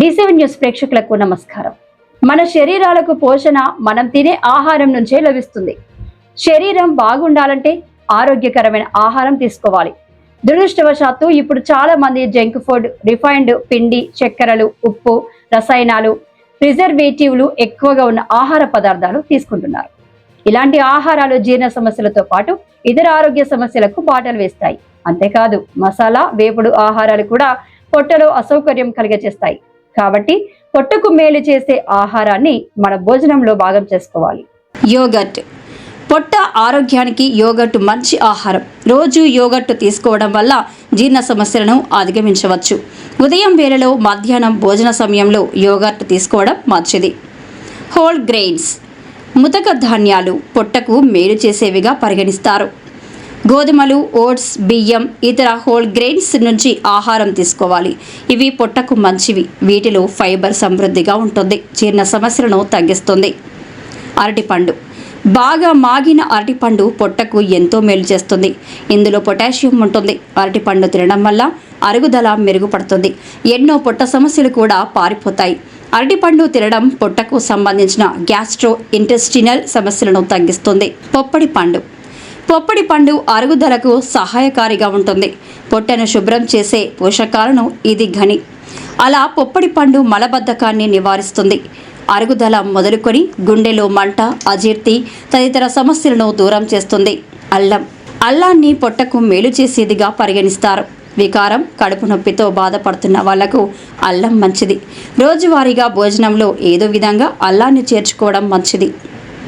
డిసెవెన్ news ప్రేక్షకులకు నమస్కారం. మన శరీరాలకు పోషణ మనం తినే ఆహారం నుంచే లభిస్తుంది. శరీరం బాగుండాలంటే ఆరోగ్యకరమైన ఆహారం తీసుకోవాలి. దురదృష్టవశాత్తు ఇప్పుడు చాలా మంది జంక్ ఫుడ్ రిఫైన్డ్ పిండి చక్కెరలు ఉప్పు రసాయనాలు ప్రిజర్వేటివ్లు ఎక్కువగా ఉన్న ఆహార పదార్థాలు తీసుకుంటున్నారు. ఇలాంటి ఆహారాలు జీర్ణ సమస్యలతో పాటు ఇతర ఆరోగ్య సమస్యలకు బాటలు వేస్తాయి. అంతేకాదు మసాలా వేపుడు ఆహారాలు కూడా పొట్టలో అసౌకర్యం కలిగచేస్తాయి కాబట్టి పొట్టకు మేలు చేసే ఆహారాన్ని మన భోజనంలో భాగం చేసుకోవాలి. యోగట్ పొట్ట ఆరోగ్యానికి యోగట్ మంచి ఆహారం. రోజు యోగట్ తీసుకోవడం వల్ల జీర్ణ సమస్యలను అధిగమించవచ్చు. ఉదయం వేళలో మధ్యాహ్నం భోజన సమయంలో యోగట్ తీసుకోవడం మంచిది. Whole grains. ముతక ధాన్యాలు పొట్టకు మేలు చేసేవిగా పరిగణిస్తారు. గోధుమలు ఓట్స్ బియ్యం ఇతర హోల్ గ్రెయిన్స్ నుంచి ఆహారం తీసుకోవాలి. ఇవి పొట్టకు మంచివి. వీటిలో ఫైబర్ సమృద్ధిగా ఉంటుంది. జీర్ణ సమస్యలను తగ్గిస్తుంది. అరటిపండు. బాగా మాగిన అరటిపండు పొట్టకు ఎంతో మేలు చేస్తుంది. ఇందులో పొటాషియం ఉంటుంది. అరటిపండు తినడం వల్ల అరుగుదల మెరుగుపడుతుంది. ఎన్నో పొట్ట సమస్యలు కూడా పారిపోతాయి. అరటిపండు తినడం పొట్టకు సంబంధించిన గ్యాస్ట్రో ఇంటెస్టినల్ సమస్యలను తగ్గిస్తుంది. పొప్పడి పండు. పొప్పడి పండు అరుగుదలకు సహాయకారిగా ఉంటుంది. పొట్టను శుభ్రం చేసే పోషకాలను ఇది ఘని. అలా పొప్పడి పండు మలబద్ధకాన్ని నివారిస్తుంది. అరుగుదల మొదలుకొని గుండెలో మంట అజీర్తి తదితర సమస్యలను దూరం చేస్తుంది. అల్లం. అల్లాన్ని పొట్టకు మేలు చేసేదిగా పరిగణిస్తారు. వికారం కడుపు నొప్పితో బాధపడుతున్న వాళ్ళకు అల్లం మంచిది. రోజువారీగా భోజనంలో ఏదో విధంగా అల్లాన్ని చేర్చుకోవడం మంచిది.